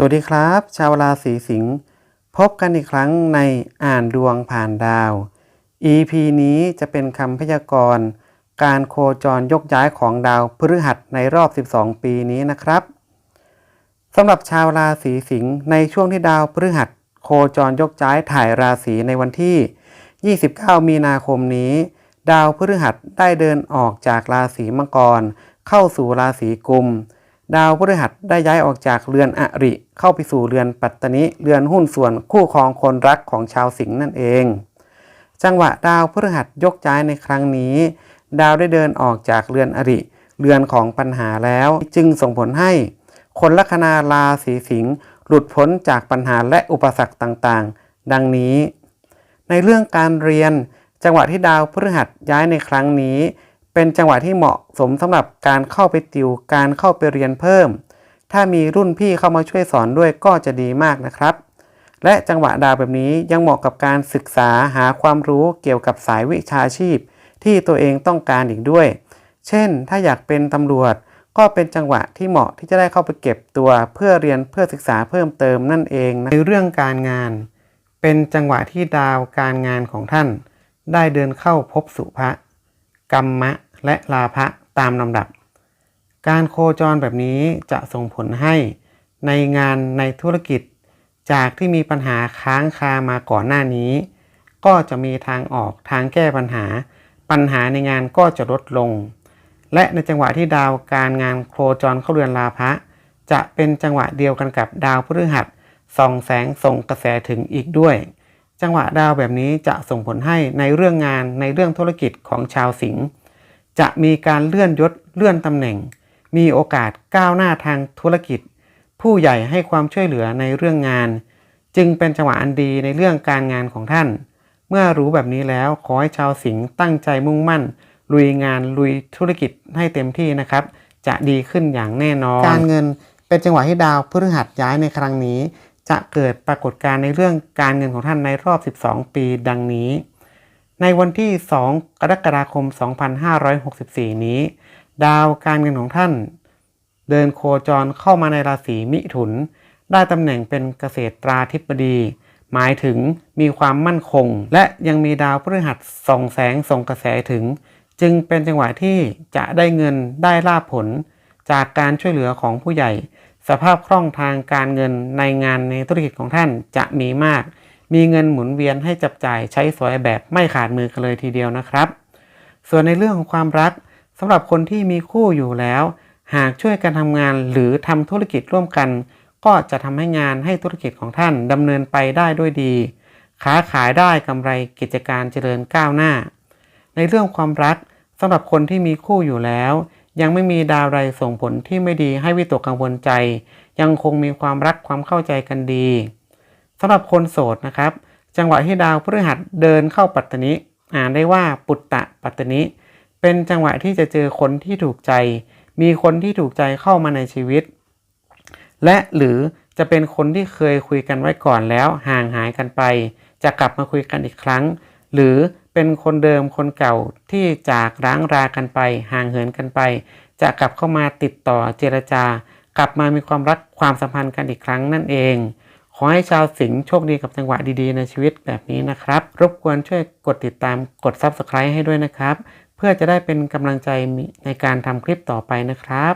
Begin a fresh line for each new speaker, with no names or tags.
สวัสดีครับ ชาวราศีสิงห์พบกันอีกครั้งในอ่านดวงผ่านดาว EP นี้จะเป็นคำพยากรณ์การโคจรยกย้ายของดาวพฤหัสในรอบ 12 ปีนี้นะครับสำหรับชาวราศีสิงห์ในช่วงที่ดาวพฤหัส โคจรยกย้ายถ่ายราศีในวันที่ 29 มีนาคมนี้ ดาวพฤหัสได้เดินออกจากราศีมังกร เข้าสู่ราศีกุม ดาวพฤหัสได้ย้ายออกจากเรือนอริ เข้าไปสู่เรือนปัตตนิเรือนหุ้นส่วนคู่ครองคนรักของชาวสิงห์นั่นเอง จังหวะดาวพฤหัสยกย้ายในครั้งนี้ ดาวได้เดินออกจากเรือนอริ เรือนของปัญหาแล้ว จึงส่งผลให้ คนลัคนาราศีสิงห์หลุดพ้นจากปัญหาและอุปสรรคต่างๆ ดังนี้ ในเรื่องการเรียน จังหวะที่ดาวพฤหัสย้ายในครั้งนี้ เป็นจังหวะที่เหมาะสมสำหรับการเข้าไปติวการเข้าไปเรียนเพิ่ม ถ้ามีรุ่นพี่เข้ามาช่วยสอนด้วยก็จะดีมากนะครับ และจังหวะดาวแบบนี้ยังเหมาะกับการศึกษาหาความรู้เกี่ยวกับสายวิชาชีพ ที่ตัวเองต้องการอีกด้วย เช่น ถ้าอยากเป็นตำรวจก็เป็นจังหวะที่เหมาะที่จะได้เข้าไปเก็บตัวเพื่อเรียนเพื่อศึกษาเพิ่มเติมนั่นเองนะในเรื่องการงาน เป็นจังหวะที่ดาวการงานของท่าน ได้เดินเข้าพบสุภะ กรรมะ และลาภะตามลำดับ การโคจรแบบนี้จะส่งผลให้ในงานในธุรกิจ จากที่มีปัญหาค้างคามาก่อนหน้านี้ ก็จะมีทางออกทางแก้ปัญหา ปัญหาในงานก็จะลดลง และในจังหวะที่ดาวการงานโคจรเข้าเรือนลาภะจะเป็นจังหวะเดียวกันกับดาวพฤหัสส่องแสงส่งกระแสถึงอีกด้วย จังหวะดาวแบบนี้จะส่งผลให้ในเรื่องงานในเรื่องธุรกิจของชาวสิงห์จะมีการเลื่อนยศเลื่อนตำแหน่ง มีโอกาสก้าวหน้าทางธุรกิจ ผู้ใหญ่ให้ความช่วยเหลือในเรื่องงาน จึงเป็นจังหวะอันดีในเรื่องการงานของท่าน เมื่อรู้แบบนี้แล้วขอให้ชาวสิงห์ตั้งใจมุ่งมั่น ลุยงานลุยธุรกิจให้เต็มที่นะครับ จะดีขึ้นอย่างแน่นอน การเงินเป็นจังหวะที่ดาวพฤหัสย้ายในครั้งนี้ จะเกิดปรากฏการณ์ในเรื่องการเงินของท่านในรอบ 12 ปีดังนี้ ในวันที่ 2 กรกฎาคม 2564 นี้ ดาวการเงินของท่าน เดินโคจรเข้ามาในราศีมิถุน ได้ตำแหน่งเป็นเกษตราธิบดี หมายถึงมีความมั่นคง และยังมีดาวพฤหัสส่องแสงส่งกระแสถึง จึงเป็นจังหวะที่จะได้เงินได้ลาภผล จากการช่วยเหลือของผู้ใหญ่ สภาพคล่องทางการเงินในงานในธุรกิจของท่านจะมีมาก มีเงินหมุนเวียนให้จับจ่ายใช้สอยแบบไม่ขาดมือกันเลยทีเดียวนะครับ ส่วนในเรื่องของความรักสำหรับคนที่มีคู่อยู่แล้ว หากช่วยกันทำงานหรือทำธุรกิจร่วมกัน ก็จะทำให้งานให้ธุรกิจของท่านดำเนินไปได้ด้วยดี ค้าขายได้กำไรกิจการเจริญก้าวหน้า ในเรื่องความรักสำหรับคนที่มีคู่อยู่แล้ว ยังไม่มีดาวใดส่งผลที่ไม่ดีให้วิตกกังวลใจ ยังคงมีความรักความเข้าใจกันดีสำหรับคนโสดนะครับ จังหวะที่ดาวพฤหัสเดินเข้าปัตตนิอ่านได้ว่าปุตตะปัตตนิ เป็นจังหวะที่จะเจอคนที่ถูกใจ มีคนที่ถูกใจเข้ามาในชีวิต และหรือจะเป็นคนที่เคยคุยกันไว้ก่อนแล้วห่างหายกันไป จะกลับมาคุยกันอีกครั้ง หรือ เป็นคนเดิมคนเก่าที่จากร้างรากันไป ห่างเหินกันไป จะกลับเข้ามาติดต่อเจรจา กลับมามีความรักความสัมพันธ์กันอีกครั้งนั่นเอง ขอให้ชาวสิงห์โชคดีกับจังหวะดีๆ ในชีวิตแบบนี้นะครับ รบกวนช่วยกดติดตามกด Subscribe ให้ด้วยนะครับ เพื่อจะได้เป็นกำลังใจในการทำคลิปต่อไปนะครับ